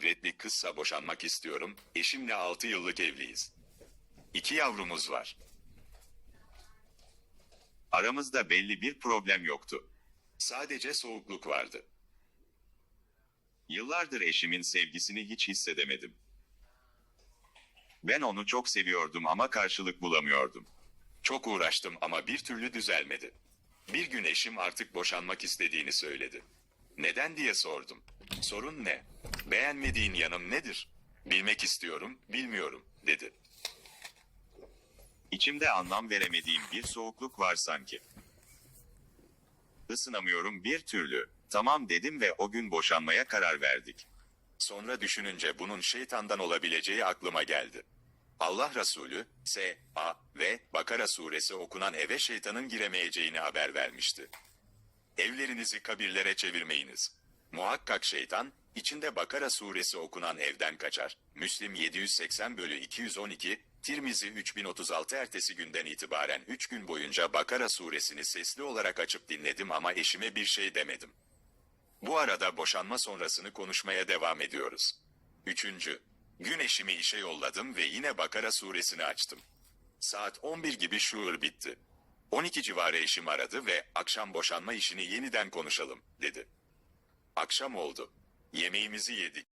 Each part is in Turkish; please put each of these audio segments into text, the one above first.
ibretlik kızsa boşanmak istiyorum, eşimle 6 yıllık evliyiz. İki yavrumuz var. Aramızda belli bir problem yoktu. Sadece soğukluk vardı. Yıllardır eşimin sevgisini hiç hissedemedim. Ben onu çok seviyordum ama karşılık bulamıyordum. Çok uğraştım ama bir türlü düzelmedi. Bir gün eşim artık boşanmak istediğini söyledi. Neden diye sordum. Sorun ne? Beğenmediğin yanım nedir? Bilmek istiyorum, bilmiyorum, dedi. İçimde anlam veremediğim bir soğukluk var sanki. Isınamıyorum bir türlü. Tamam dedim ve o gün boşanmaya karar verdik. Sonra düşününce bunun şeytandan olabileceği aklıma geldi. Allah Resulü, S, A ve Bakara suresi okunan eve şeytanın giremeyeceğini haber vermişti. Evlerinizi kabirlere çevirmeyiniz. Muhakkak şeytan, içinde Bakara suresi okunan evden kaçar. Müslim 780 bölü 212, Tirmizi 3036 ertesi günden itibaren 3 gün boyunca Bakara suresini sesli olarak açıp dinledim ama eşime bir şey demedim. Bu arada boşanma sonrasını konuşmaya devam ediyoruz. Üçüncü, gün eşimi işe yolladım ve yine Bakara suresini açtım. Saat 11 gibi şuur bitti. 12 civarı eşim aradı ve akşam boşanma işini yeniden konuşalım dedi. Akşam oldu. Yemeğimizi yedik.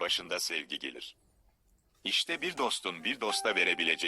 Başında sevgi gelir. İşte bir dostun bir dosta verebileceği